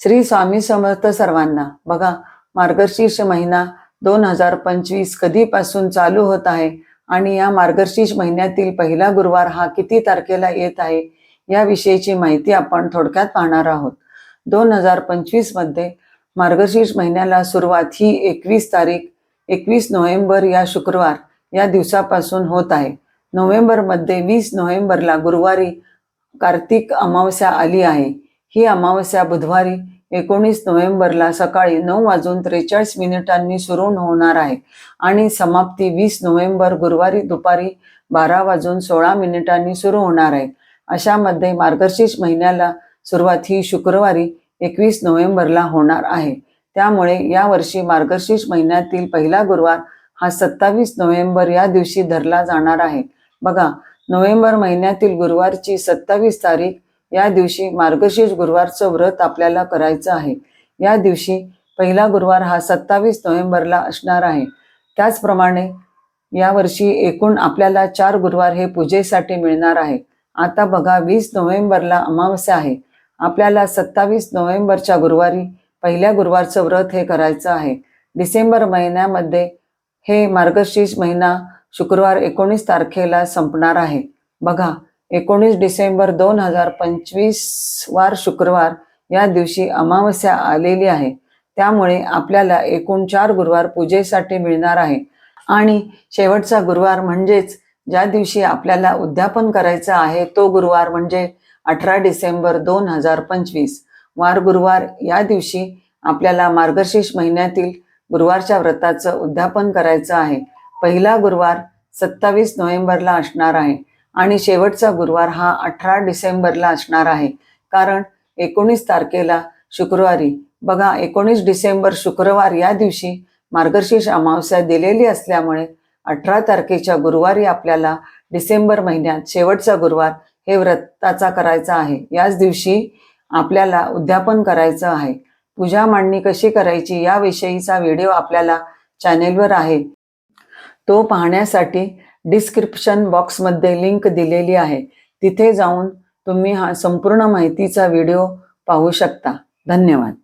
श्री स्वामी समर्थ सर्वांना. बघा मार्गशीर्ष महिना दोन हजार पंचवीस कधीपासून चालू होत आहे आणि या मार्गशीर्ष महिन्यातील पहिला गुरुवार हा किती तारखेला येत आहे याविषयीची माहिती आपण थोडक्यात पाहणार आहोत. दोन हजार पंचवीसमध्ये मार्गशीर्ष महिन्याला सुरुवात ही एकवीस तारीख एकवीस नोव्हेंबर या शुक्रवार या दिवसापासून होत आहे. नोव्हेंबरमध्ये वीस नोव्हेंबरला गुरुवारी कार्तिक अमावस्या आली आहे. ही अमावस्या बुधवारी एकोणीस नोव्हेंबरला सकाळी नऊ वाजून त्रेचाळीस मिनिटांनी सुरू होणार आहे आणि समाप्ती वीस नोव्हेंबर गुरुवारी दुपारी बारा वाजून सोळा मिनिटांनी सुरू होणार आहे. अशामध्ये मार्गशीर्ष महिन्याला सुरुवात ही शुक्रवारी एकवीस नोव्हेंबरला होणार आहे. त्यामुळे यावर्षी मार्गशीर्ष महिन्यातील पहिला गुरुवार हा सत्तावीस नोव्हेंबर या दिवशी धरला जाणार आहे. बघा नोव्हेंबर महिन्यातील गुरुवारची सत्तावीस तारीख या दिवशी मार्गशीर्ष गुरुवारचं व्रत आपल्याला करायचं आहे. या दिवशी पहिला गुरुवार हा सत्तावीस नोव्हेंबरला असणार आहे. त्याचप्रमाणे यावर्षी एकूण आपल्याला चार गुरुवार हे पूजेसाठी मिळणार आहे. आता बघा वीस नोव्हेंबरला अमावस्या आहे. आपल्याला सत्तावीस नोव्हेंबरच्या गुरुवारी पहिल्या गुरुवारचं व्रत हे करायचं आहे. डिसेंबर महिन्यामध्ये हे मार्गशीर्ष महिना शुक्रवार एकोणीस तारखेला संपणार आहे. बघा एकोणीस डिसेंबर दोन हजार पंचवीस वार शुक्रवार या दिवशी अमावस्या आलेली आहे. त्यामुळे आपल्याला एकूण चार गुरुवार पूजेसाठी मिळणार आहे. आणि शेवटचा गुरुवार म्हणजेच ज्या दिवशी आपल्याला उद्यापन करायचं आहे तो गुरुवार म्हणजे अठरा डिसेंबर दोन हजार पंचवीस. वार गुरुवार या दिवशी आपल्याला मार्गशीर्ष महिन्यातील गुरुवारच्या व्रताचं उद्यापन करायचं आहे. पहिला गुरुवार सत्तावीस नोव्हेंबरला असणार आहे. आणि शेवटचा गुरुवार हा अठरा डिसेंबरला असणार आहे. कारण एकोणीस तारखेला शुक्रवारी बघा एकोणीस डिसेंबर शुक्रवार या दिवशी मार्गशीर्ष अमावस्या दिलेली असल्यामुळे अठरा तारखेच्या गुरुवारी आपल्याला डिसेंबर महिन्यात शेवटचा गुरुवार हे व्रताचा करायचा आहे. याच दिवशी आपल्याला उद्यापन करायचं आहे. पूजा मांडणी कशी करायची याविषयीचा व्हिडिओ आपल्याला चॅनेलवर आहे. तो पाहण्यासाठी डिस्क्रिप्शन बॉक्समध्ये लिंक दिलेली आहे. तिथे जाऊन तुम्ही हा संपूर्ण माहितीचा व्हिडिओ पाहू शकता. धन्यवाद.